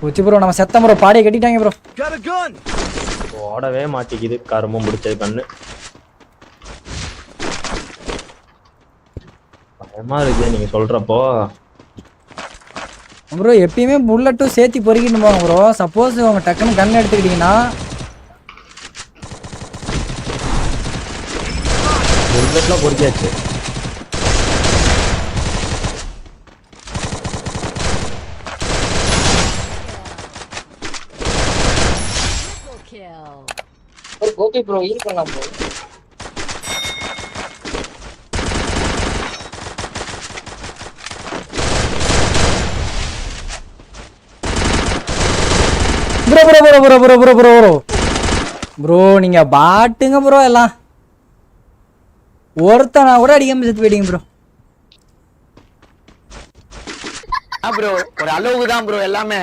போச்சு ப்ரோ நம்ம செத்தம் ப்ரோ பாடியை கட்டிட்டாங்க ப்ரோ Got a gun! ஓடவே மாட்டேங்குது கருமம் முடிச்சது கண்ணு. பயமா இருக்கு நீங்க சொல்றப்போ. ப்ரோ எப்பயுமே புல்லட்டும் சேர்த்து பொறுக்கிட்டு போங்க ப்ரோ சப்போஸ் உங்க டக்குன்னு கன் எடுத்துக்கிட்டீங்கன்னா. புல்லட்லாம் பொறுக்கியாச்சு. கோபி ப்ரோ ஹீல் பண்ணலாம் bro bro bro bro bro bro bro bro bro bro நீங்க பாட்டுங்க ப்ரோ எல்லாம். ஒருத்தனா கூட அடிக்காம செத்து போயிட்டீங்க ப்ரோ ப்ரோ ஒரு அளவுக்கு தான் ப்ரோ எல்லாமே.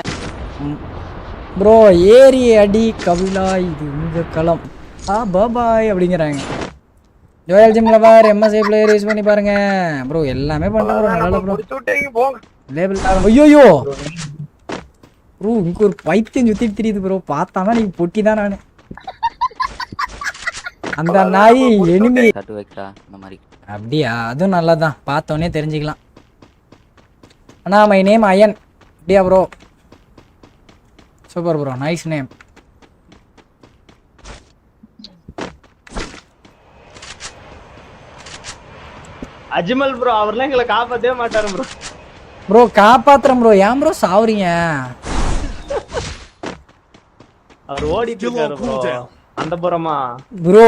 ப்ரோ ஏரி அடி கவிலா இது உங்க களம். ஆ பாபாய் அப்படிங்கிறாங்க. ஜோயல் ஜிம்ல பார் எம்எஸ்ஐ பிளேயர் யூஸ் பண்ணி பாருங்க. ப்ரோ எல்லாமே பண்ணுறோம் ப்ரோ நல்லா ப்ரோ லேபிள் ஐயோயோ! ப்ரோ இங்க ஒரு பைத்தியம் சுத்திட்டு தெரியுது ப்ரோ பார்த்தாதான் நீங்க பொட்டி தான் நானு. அந்த நாய் எனிமி அப்படியா அதுவும் நல்லதுதான் பார்த்தோன்னே தெரிஞ்சுக்கலாம். அண்ணா மை நேம் அயன். அப்படியா bro super bro nice name Ajmal bro அவர்லாம் எங்களை காப்பாத்தவே மாட்டாரு ப்ரோ ப்ரோ காப்பாத்துறேன் ப்ரோ ஏன் ப்ரோ சாவுறீங்க? அவர் ஓடிட்டு இருக்காரு ப்ரோ அந்த புறமா ப்ரோ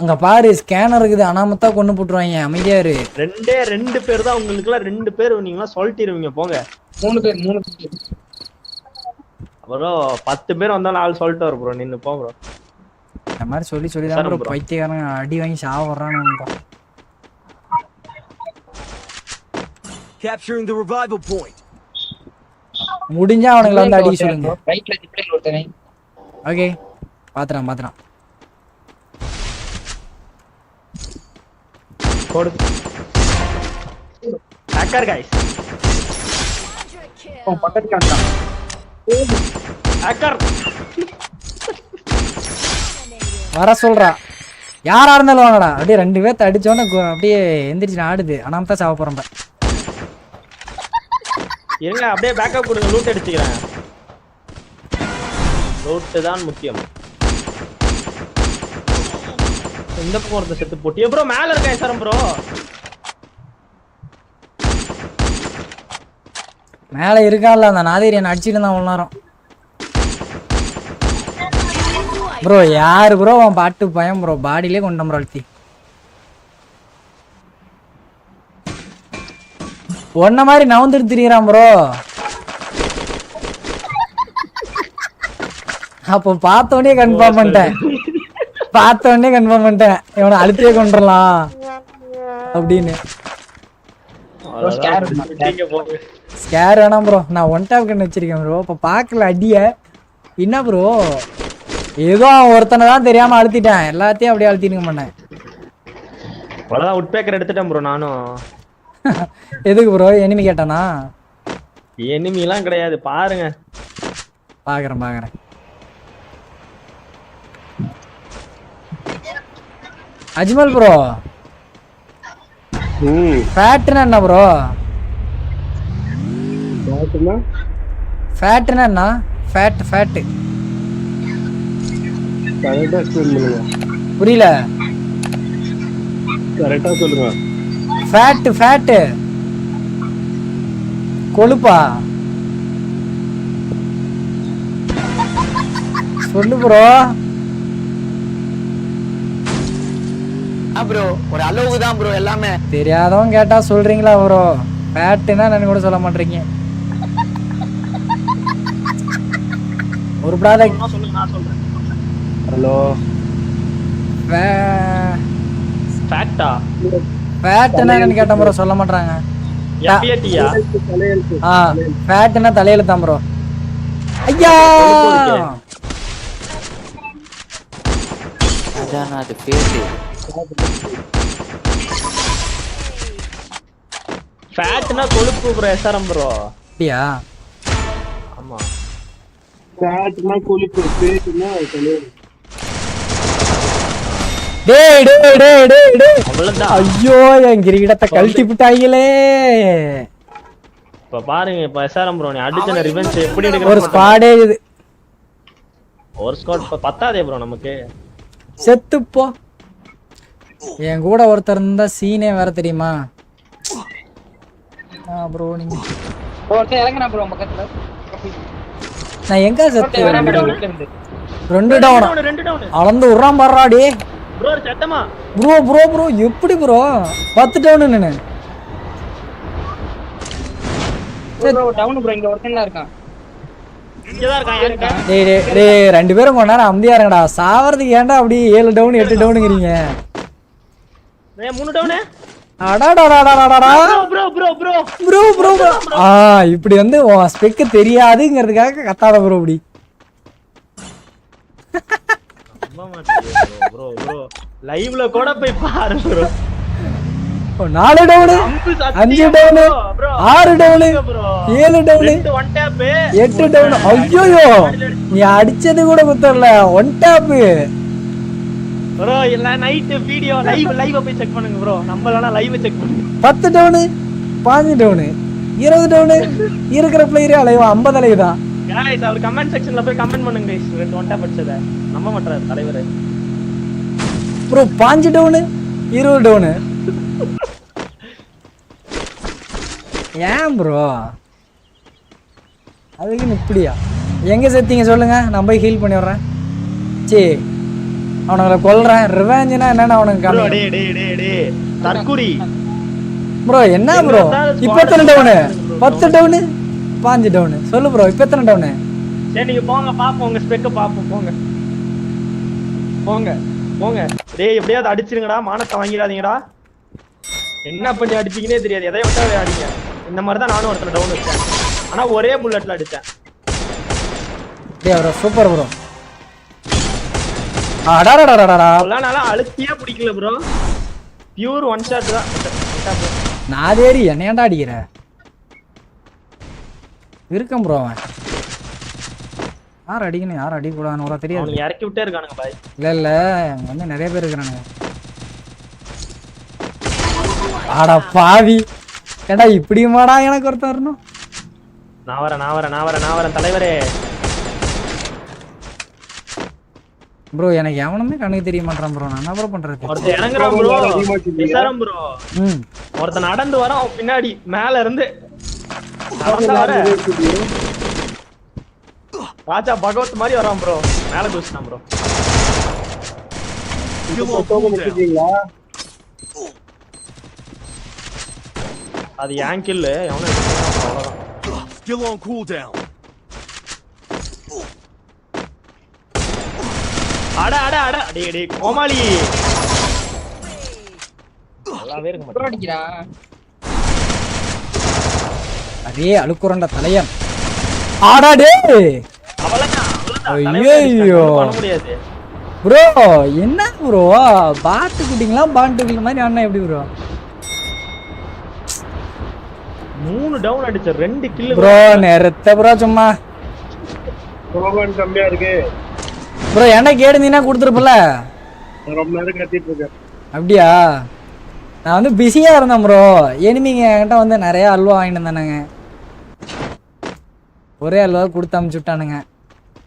அங்க பாரு ஸ்கேனர் இருக்குது. அனாமத்தா கொண்டு போட்டுருவாங்க. அமைதியா இரு. ரெண்டே ரெண்டு பேர் தான் உங்களுக்கு எல்லாம் ரெண்டு பேர் நீங்களாம் சொல்லிட்டிருவீங்க. போங்க. மூணு பேர் மூணு பேர். ப்ரோ பத்து பேர் வந்தாலும் ஆள் சொல்லிட்டு வர ப்ரோ நின்னு போ ப்ரோ இந்த மாதிரி சொல்லி சொல்லி தான் ப்ரோ. பைத்தியக்காரன் அடி வாங்கி சாவறான்னு Capturing the revival point. முடிஞ்சா அவனுங்களை வந்து அடிக்க சொல்லுங்க. ரைட்ல ஜிப்லைன் ஒருத்தனை. ஓகே பாத்துறான் பாத்துறான். போடு. Hacker Quadra kill. பக்கத்துல வந்தான். ஹேக்கர் வர சொல்றா. யாரா இருந்தாலும் வாங்கடா. அப்படியே ரெண்டு பேர்த்த அடிச்சோன்னே அப்படியே எந்திரிச்சு ஆடுது. அனாமத்தா சாவ போறேன். இருங்க அப்படியே பேக்கப் கொடுங்க லூட் அடிச்சுக்கிறேன். லூட்டு தான் முக்கியம். இந்த பக்கம் ஒருத்த செத்து போட்டி ப்ரோ மேல இருக்கேன் சார் ப்ரோ மேல இருக்கான்ல அந்த நாதிரி என்ன அடிச்சிட்டு இருந்தான் அவ்வளோ நேரம். ப்ரோ யாரு ப்ரோ அவன் பாட்டு பயம் ப்ரோ பாடியிலே கொண்டு ப்ரோ அழுத்தி. ஒன்ன மாதிரி நவுந்துட்டு திரியிறான் ப்ரோ அப்போ பார்த்த உடனே கன்ஃபார்ம் பண்ணிட்டேன். பார்த்த உடனே கன்ஃபார்ம் பண்ணிட்டேன். இவனை அழுத்தியே கொண்டுடலாம் அப்படின்னு. ஸ்கேர் வேணாம் ப்ரோ நான் ஒன் டேப் கண்ணு வச்சிருக்கேன் ப்ரோ இப்போ பார்க்கல அடிய. என்ன ப்ரோ ஏதோ அவன் ஒருத்தனை தான் தெரியாம அழுத்திட்டேன். எல்லாத்தையும் அப்படியே அழுத்திட்டு பண்ணேன் அவ்வளவுதான் உட் பேக்கர் எடுத்துட்டேன் ப்ரோ நானும். எதுக்கு ப்ரோ எனிமி கேட்டானா? Enemy எல்லாம் கிடையாது. பாருங்க. பார்க்குறேன் பார்க்குறேன் அஜ்மல் ப்ரோ ஃபேட்டுன்னா என்ன ப்ரோ ஃபேட்டுன்னா என்ன? ஃபேட் பண்ணுங்க. புரியல. கரெக்டா சொல்லுங்க. ஃபேட்டு ஃபேட்டு கொழுப்பா? சொல்லு ப்ரோ ப்ரோ ஒரு அளவுக்கு தான் ப்ரோ எல்லாமே. தெரியாதவன் கேட்டா சொல்றீங்களா ப்ரோ ஃபேட்டுன்னா நான் கூட சொல்ல மாட்டீங்க. ஒரு ப்ராடக்ட் நான் சொல்றேன் ஹலோ ஃபேக்டா ஃபேட்டுன்னா என்னன்னு கேட்டேன் ப்ரோ சொல்ல மாட்டாங்க ஆ? ஃபேட்டுன்னா தலையில தான் ப்ரோ ஐயா! அதான் அது பேட்டு ஃபேட்னா கொழுப்பு ப்ரோ எஸ்ஆர்எம் ப்ரோ அப்படியா? ஆமா. பேட்னா கொழுப்பு பேட்டுனா தலைவர் டேய் டேய் டேய் டேய் டேய். அவ்வளவுதான். ஐயோ என் கிரீடத்தை கழட்டி விட்டாங்களே இப்ப பாருங்க இப்ப எஸ்ஆர்எம் ப்ரோ நீ அடிச்ச ரிவெஞ்ச் எப்படி ஒரு எடுக்கிற ஸ்குவாடே இது. ஒரு ஸ்குவாட் இப்ப பத்தாதே ப்ரோ நமக்கு. செத்துப்போ என் கூட ஒருத்தர் இருந்தா சீனே வேற தெரியுமா? ப்ரோ நீங்க. ஒருத்தன் இறங்குனா ப்ரோ பக்கத்துல? நான் எங்க செத்து ரெண்டு டவுன் ரெண்டு டவுன் அளந்து விட்றான் பாடுறா டே ப்ரோ சத்தமா? ப்ரோ ப்ரோ ப்ரோ எப்படி ப்ரோ பத்து டவுன் நின்னு ப்ரோ டவுன் ப்ரோ இங்க ஒருத்தன் இருக்கான். ரெண்டு பேரும் கொஞ்ச நேரம் அமைதியா இருங்கடா. சாவறதுக்கு ஏன்டா அப்படி ஏழு டவுன் எட்டு டவுனுங்கிறீங்க மூணு டவுனு இப்படி வந்து உன் ஸ்பெக்கு தெரியாதுங்கிறதுக்காக கத்தாத ப்ரோ இப்படி. ப்ரோ ப்ரோ லைவ்ல கூட போய் பாரு ப்ரோ நாலு டவுனு? அஞ்சு டவுனு? ஆறு டவுனு? ஏழு டவுனு? எட்டு டவுன்? ஐயோயோ! நீ அடிச்சது கூட குத்தரல ஒன் டாப்பு ப்ரோ இல்ல நைட் வீடியோ லைவ் லைவ் போய் செக் பண்ணுங்க ப்ரோ நம்மளனா லைவ் செக் பண்ணுங்க. பத்து டவுனு? பாஞ்சு டவுனு? இருபது டவுனு? இருக்கிற பிளேயரே அலைவா? ஐம்பது அலைவு தான் அவர் கமெண்ட் செக்ஷன்ல போய் கமெண்ட் பண்ணுங்க ரெண்டு ஒன் டேப் அடிச்சத. நம்ப மாட்டாரு தலைவர். ப்ரோ பாஞ்சு டவுனு இருபது டவுனு ஏன் ப்ரோ அதுக்கு இப்படியா? எங்க செத்தீங்க சொல்லுங்க நான் போய் ஹீல் பண்ணி விடுறேன். சே அவனுங்களை கொல்றேன். ரிவெஞ்சுனா என்னன்னு அவனுக்கு தற்குறி ப்ரோ என்ன ப்ரோ இப்போ எத்தனை டவுனு பத்து டவுனு பாஞ்சு டவுனு சொல்லு ப்ரோ இப்போ எத்தனை டவுனு சரி நீங்க போங்க பாப்போம். உங்க ஸ்பெக்க பாப்போம். போங்க. போங்க. போங்க. டேய் எப்படியாவது அடிச்சிருங்கடா. மானத்தை வாங்கிடாதீங்கடா. என்ன பண்ணி அடிச்சீங்கன்னே தெரியாது. எதை விட்டா அடிங்க இந்த மாதிரி தான் நானும் ஒருத்தர் டவுன் வச்சேன். ஆனா ஒரே புல்லட்ல அடிச்சேன். டே ப்ரோ சூப்பர் ப்ரோ அடாடாடாடாடா. நல்லா அழுத்தியே பிடிக்கல ப்ரோ பியூர் ஒன் ஷாட் தான். நான் தேடி என்னையாண்டா அடிக்கிற? இருக்கேன் ப்ரோ அவன். யார் அடிக்கணும்? யார் அடிக்கக்கூடாதுன்னு கூட தெரியாது. அவனுங்க இறக்கி விட்டே இருக்கானுங்க பாய். இல்ல இல்ல. அங்க வந்து நிறைய பேர் இருக்கிறானுங்க. ஆடா பாவி. ஏடா இப்படியுமாடா எனக்கு ஒருத்தன் வரணும்? நான் வரேன் நான் வரேன் நான் வரேன் நான் வரேன் தலைவரே. ப்ரோ எனக்கு எவனுமே கண்ணுக்கு தெரிய மாட்டான் ப்ரோ நான் என்ன ப்ரோ பண்றது? ஒருத்தன் இறங்குறான் ப்ரோ விசாரம் ப்ரோ ம். ஒருத்தன் நடந்து வரான் பின்னாடி மேல இருந்து. நடந்து வர ராஜா பகவத் மாதிரி வரான் ப்ரோ மேல குதிச்சிட்டான் ப்ரோ அது ஏன் கில்லு எவனும் அவ்வளவுதான். Still on cooldown. அட அட அட. அடே அடே கோமாளி. நல்லாவே இருக்க மாட்டேன் அடிக்கிறான் அதே அழுக்குறண்ட தலையன். ஆடா முடியாது. ப்ரோ என்ன ப்ரோ? பாட்டு குட்டிங்களா பாட்டு குட்டிங்க மாதிரி அண்ணா எப்படி ப்ரோ? மூணு டவுன் அடிச்ச ரெண்டு கில்லு ப்ரோ நிறுத்த ப்ரோ சும்மா. ரோமன் கம்மியா இருக்கு. ப்ரோ என்ன கேடுந்தீங்கன்னா கொடுத்துருப்பல? ரொம்ப நேரம் கத்திட்டு இருக்கேன். அப்படியா? நான் வந்து பிஸியா இருந்தேன் ப்ரோ. எனிமிங்க என்கிட்ட வந்து நிறைய அல்வா வாங்கிட்டு வந்தானுங்க. ஒரே அல்வா கொடுத்து அமுச்சு விட்டானுங்க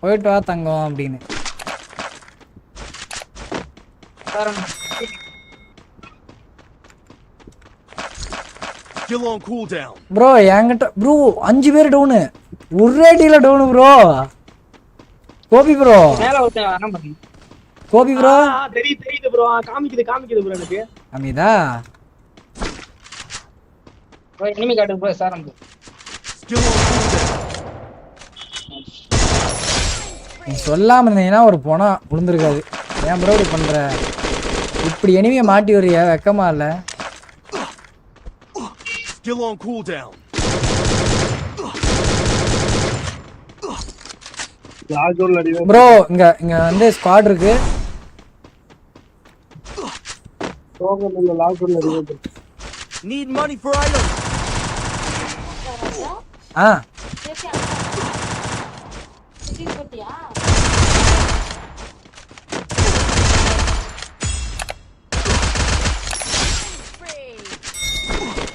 போயிட்டு வா தங்கம் அப்படின்னு. Still on cooldown. ப்ரோ என்கிட்ட ப்ரோ அஞ்சு பேர் டவுனு ஒரே அடியில down bro Gopi bro. Gopi bro ஆ, தெரியுது தெரியுது ப்ரோ காமிக்குது காமிக்குது ப்ரோ எனக்கு. அமிதா? ப்ரோ இனிமே காட்டு bro sir bro Still on cooldown. நீ சொல்லாம இருந்தீங்கன்னா ஒரு பணம் விழுந்திருக்காது. ஏன் ப்ரோ இப்படி பண்ற? இப்படி எனிமையை மாட்டி வர்றிய வெக்கமா இல்ல. Still on cooldown. ப்ரோ இங்க இங்க வந்து ஸ்குவாட் இருக்கு. ரோமன் இல்ல லாகூர்ல அடிதான் Need money for items. ஆ.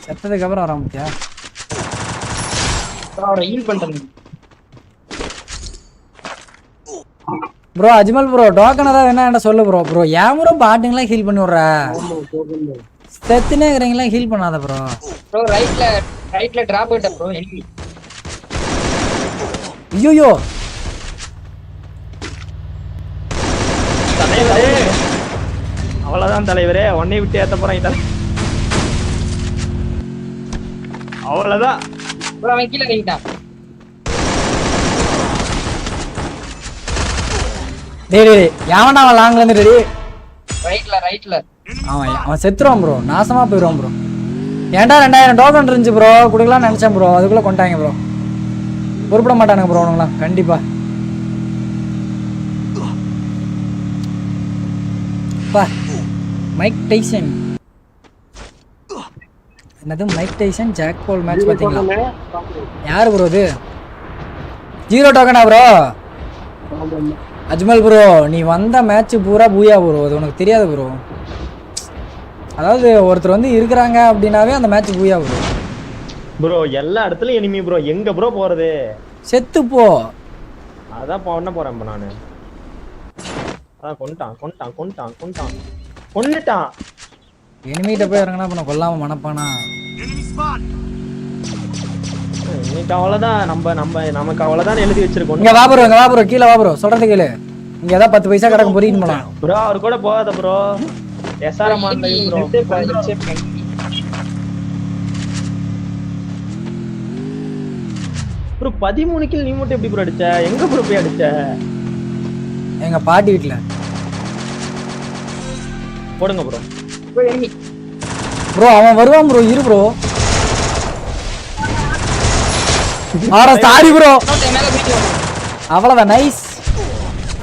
செத்ததுக்கு அப்புறம் வரான் பத்தியா அவரை ஹீல் பண்றேன் ப்ரோ அஜ்மல் ப்ரோ டோக்கன் ஏதாவது என்ன சொல்லு ப்ரோ ப்ரோ ஏன் ப்ரோ பாட்டுங்களாம் ஹீல் பண்ணி விட்ற செத்துனே இருக்கிறீங்களா ஹீல் பண்ணாத ப்ரோ ப்ரோ ரைட்ல ரைட்ல டிராப் ஆயிட்ட ப்ரோ எனிமி ஐயோ தலைவரே. அவ்வளவுதான் தலைவரே. உன்னை விட்டு ஏத்த போறாங்க தலை அவ்வளவுதான். ப்ரோ அவன் கீழே இறங்கிட்டான். டேய் டேய் அவன் லாங்ல இருந்து டேய்? ரைட்ல ரைட்ல அவன் அவன் செத்துருவான் ப்ரோ நாசமா போயிடுவான் ப்ரோ ஏன்டா ரெண்டாயிரம் டோக்கன் இருந்துச்சு ப்ரோ கொடுக்கலாம்னு நினைச்சேன் ப்ரோ அதுக்குள்ள கொண்டாங்க ப்ரோ பொறுப்பிட மாட்டானுங்க ப்ரோ அவனுங்களாம். கண்டிப்பா. பா. மைக் டைசன் என்னது? Mike Tyson Jake Paul match பார்த்தீங்களா? யார் ப்ரோ இது? ஜீரோ டோக்கனா ப்ரோ அஜ்மல் ப்ரோ நீ வந்த மேட்ச் பூரா பூயா ப்ரோ அது உனக்கு தெரியாது ப்ரோ அதாவது ஒருத்தர் வந்து இருக்கிறாங்க அப்படின்னாவே அந்த மேட்ச் பூயா ப்ரோ ப்ரோ எல்லா இடத்துலயும் எனிமி ப்ரோ எங்க ப்ரோ போறது? செத்து போ. அதான் பண்ண போறேன் நானு? அதான் கொண்டுட்டான் கொண்டுட்டான் கொண்டுட்டான் கொண்டுட்டான் எனிமிகிட்ட போய் இறங்கினா பண்ண கொல்லாம மனப்பானா! இன்னைக்கு அவ்வளவுதான். நம்ம நம்ம நமக்கு அவ்வளவுதான் எழுதி வச்சிருக்கோம். இங்க வா ப்ரோ இங்க வா ப்ரோ கீழே வா ப்ரோ சொல்றது கேளு. இங்க ஏதாவது பத்து பைசா கிடக்கும் பொறிக்கிட்டு போலாம் ப்ரோ அவர் கூட போகாத ப்ரோ. எஸ்ஆர்எம் ப்ரோ. ப்ரோ பதிமூணு கில் நீ மட்டும் எப்படி ப்ரோ அடிச்ச? எங்க ப்ரோ போய் அடிச்ச? எங்க பாட்டி வீட்டுல போடுங்க ப்ரோ. ப்ரோ அவன் வருவான் ப்ரோ இரு ப்ரோ ஆடா சாரி ப்ரோ அவ்வளவுதான் நைஸ்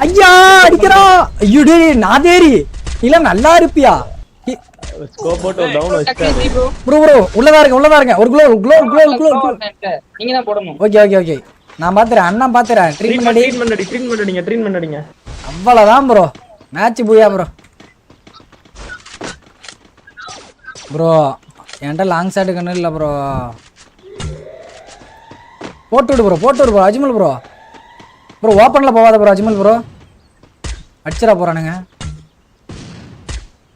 ஐயா அடிக்கிறான் ஐயோ டேய் நாதேரி இல்ல நல்லா இருப்பியா? ஸ்கோப் போட்டு ஒரு டவுன் வச்சுட்டாரு ப்ரோ ப்ரோ உள்ளதா இருங்க உள்ளதா இருங்க. ஒரு குளோ குளோ குளோ குளோ நீங்க தான் போடணும் ஓகே ஓகே ஓகே நான் பாத்துறேன். அண்ணன் பாத்துறேன் ட்ரீட்மெண்ட் ட்ரீட்மெண்ட் ட்ரீட்மெண்ட் அடிங்க ட்ரீட்மெண்ட் அடிங்க. அவ்வளவுதான் bro match booyah bro bro என்கிட்ட லாங் ஷாட் கண்ணு இல்லை ப்ரோ போட்டு விடு ப்ரோ போட்டு விடு ப்ரோ அஜ்மல் ப்ரோ ப்ரோ ஓப்பனில் போகாத ப்ரோ அஜ்மல் ப்ரோ அடிச்சிடா போகிறானுங்க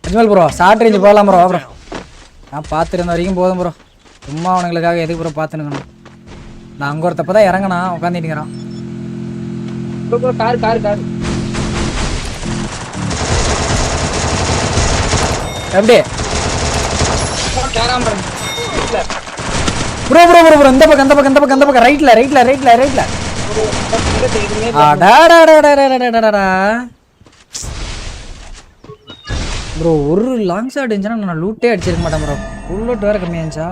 அஜ்மல் ப்ரோ ஷார்ட் ரேஞ்சு போகலாம் ப்ரோ ப்ரோ நான் பார்த்துருந்த வரைக்கும் போதும் ப்ரோ சும்மா அவனுங்களுக்காக எதுக்கு ப்ரோ பார்த்துனுக்கணும். நான் அங்கே ஒருத்தப்ப தான் இறங்கினா உட்காந்துட்டுங்கிறான் கார் கார் கார் எப்படி? ப்ரோ ப்ரோ ப்ரோ ப்ரோ இந்த பக்கம் இந்த பக்கம் இந்த பக்கம் இந்த பக்கம். ரைட்ல ரைட்ல ரைட்ல ரைட்ல ப்ரோ ஒரு லாங் ஷாட் இருந்துச்சுன்னா நான் லூட்டே அடிச்சிருக்க மாட்டேன் ப்ரோ. புல்லட் வேற கம்மியா இருந்துச்சா?